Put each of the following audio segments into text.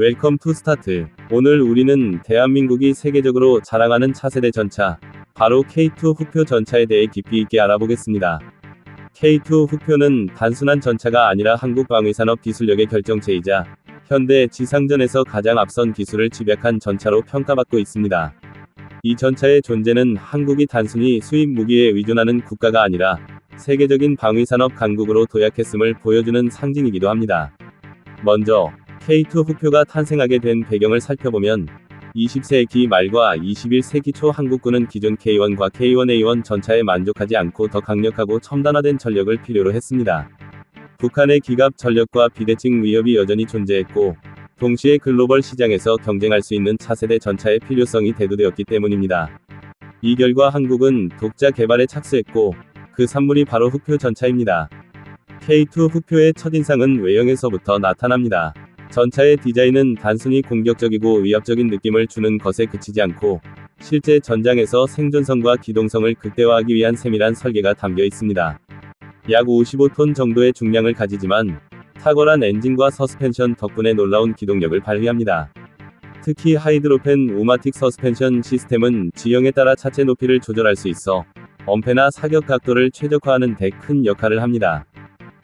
웰컴 투 스타트. 오늘 우리는 대한민국이 세계적으로 자랑하는 차세대 전차, 바로 K2 후표 전차에 대해 깊이 있게 알아보겠습니다. K2 후표는 단순한 전차가 아니라 한국 방위산업 기술력의 결정체이자 현대 지상전에서 가장 앞선 기술을 집약한 전차로 평가받고 있습니다. 이 전차의 존재는 한국이 단순히 수입 무기에 의존하는 국가가 아니라 세계적인 방위산업 강국으로 도약했음을 보여주는 상징이기도 합니다. 먼저 K2 후표가 탄생하게 된 배경을 살펴보면 20세기 말과 21세기 초 한국군은 기존 K1과 K1A1 전차에 만족하지 않고 더 강력하고 첨단화된 전력을 필요로 했습니다. 북한의 기갑 전력과 비대칭 위협이 여전히 존재했고, 동시에 글로벌 시장에서 경쟁할 수 있는 차세대 전차의 필요성이 대두되었기 때문입니다. 이 결과 한국은 독자 개발에 착수했고, 그 산물이 바로 후표 전차입니다. K2 후표의 첫인상은 외형에서부터 나타납니다. 전차의 디자인은 단순히 공격적이고 위압적인 느낌을 주는 것에 그치지 않고 실제 전장에서 생존성과 기동성을 극대화하기 위한 세밀한 설계가 담겨 있습니다. 약 55톤 정도의 중량을 가지지만 탁월한 엔진과 서스펜션 덕분에 놀라운 기동력을 발휘합니다. 특히 하이드로펜 우마틱 서스펜션 시스템은 지형에 따라 차체 높이를 조절할 수 있어 엄폐나 사격 각도를 최적화하는 데 큰 역할을 합니다.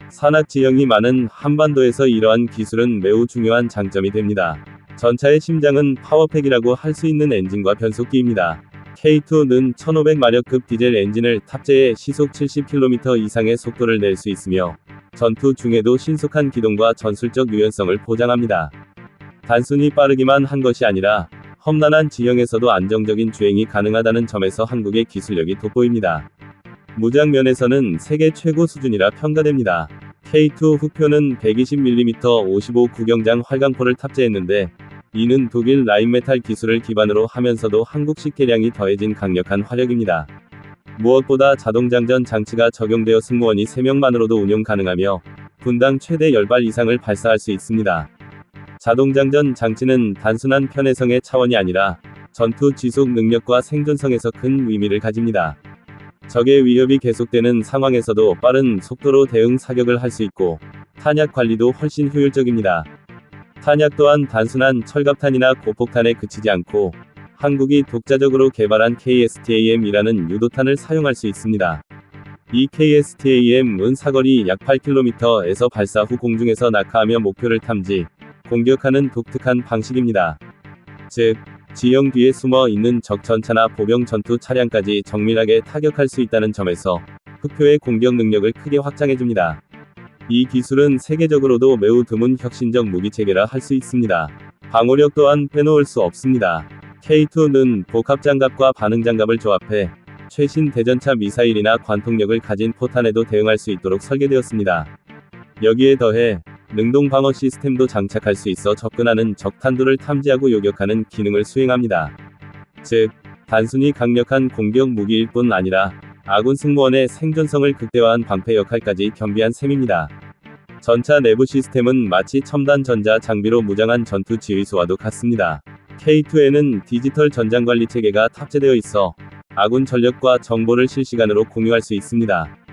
산악 지형이 많은 한반도에서 이러한 기술은 매우 중요한 장점이 됩니다. 전차의 심장은 파워팩이라고 할 수 있는 엔진과 변속기입니다. K2는 1500마력급 디젤 엔진을 탑재해 시속 70km 이상의 속도를 낼 수 있으며 전투 중에도 신속한 기동과 전술적 유연성을 보장합니다. 단순히 빠르기만 한 것이 아니라 험난한 지형에서도 안정적인 주행이 가능하다는 점에서 한국의 기술력이 돋보입니다. 무장 면에서는 세계 최고 수준이라 평가됩니다. K2 후표는 120mm 55 구경장 활강포를 탑재했는데 이는 독일 라인메탈 기술을 기반으로 하면서도 한국식 개량이 더해진 강력한 화력입니다. 무엇보다 자동장전 장치가 적용되어 승무원이 3명만으로도 운용 가능하며 분당 최대 10발 이상을 발사할 수 있습니다. 자동장전 장치는 단순한 편의성의 차원이 아니라 전투 지속 능력과 생존성에서 큰 의미를 가집니다. 적의 위협이 계속되는 상황에서도 빠른 속도로 대응 사격을 할 수 있고 탄약 관리도 훨씬 효율적입니다. 탄약 또한 단순한 철갑탄이나 고폭탄에 그치지 않고 한국이 독자적으로 개발한 KSTAM이라는 유도탄을 사용할 수 있습니다. 이 KSTAM은 사거리 약 8km에서 발사 후 공중에서 낙하하며 목표를 탐지, 공격하는 독특한 방식입니다. 즉, 지형 뒤에 숨어 있는 적 전차나 보병 전투 차량까지 정밀하게 타격할 수 있다는 점에서 흑표의 공격 능력을 크게 확장해줍니다. 이 기술은 세계적으로도 매우 드문 혁신적 무기 체계라 할 수 있습니다. 방어력 또한 빼놓을 수 없습니다. K2는 복합 장갑과 반응 장갑을 조합해 최신 대전차 미사일이나 관통력을 가진 포탄에도 대응할 수 있도록 설계되었습니다. 여기에 더해 능동 방어 시스템도 장착할 수 있어 접근하는 적 탄두를 탐지하고 요격하는 기능을 수행합니다. 즉, 단순히 강력한 공격 무기일 뿐 아니라 아군 승무원의 생존성을 극대화한 방패 역할까지 겸비한 셈입니다. 전차 내부 시스템은 마치 첨단 전자 장비로 무장한 전투 지휘소와도 같습니다. K2에는 디지털 전장 관리 체계가 탑재되어 있어 아군 전력과 정보를 실시간으로 공유할 수 있습니다.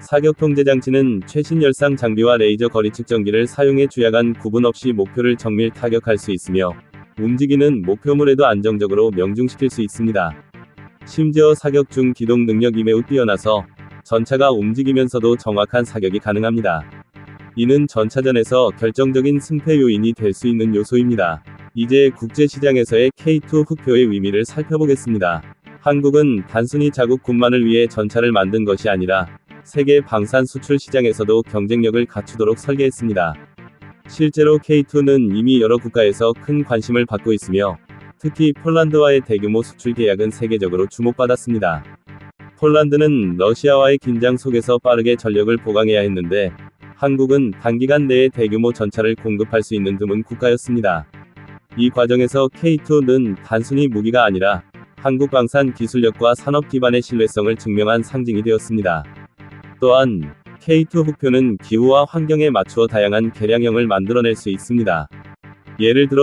사격 통제 장치는 최신 열상 장비와 레이저 거리 측정기를 사용해 주야간 구분 없이 목표를 정밀 타격할 수 있으며 움직이는 목표물에도 안정적으로 명중시킬 수 있습니다. 심지어 사격 중 기동 능력이 매우 뛰어나서 전차가 움직이면서도 정확한 사격이 가능합니다. 이는 전차전에서 결정적인 승패 요인이 될 수 있는 요소입니다. 이제 국제시장에서의 K2 후표의 의미를 살펴보겠습니다. 한국은 단순히 자국 군만을 위해 전차를 만든 것이 아니라 세계 방산 수출 시장에서도 경쟁력을 갖추도록 설계했습니다. 실제로 K2는 이미 여러 국가에서 큰 관심을 받고 있으며 특히 폴란드와의 대규모 수출 계약은 세계적으로 주목받았습니다. 폴란드는 러시아와의 긴장 속에서 빠르게 전력을 보강해야 했는데 한국은 단기간 내에 대규모 전차를 공급할 수 있는 드문 국가였습니다. 이 과정에서 K2는 단순히 무기가 아니라 한국 방산 기술력과 산업 기반의 신뢰성을 증명한 상징이 되었습니다. 또한 K2 후표는 기후와 환경에 맞추어 다양한 개량형을 만들어낼 수 있습니다. 예를 들어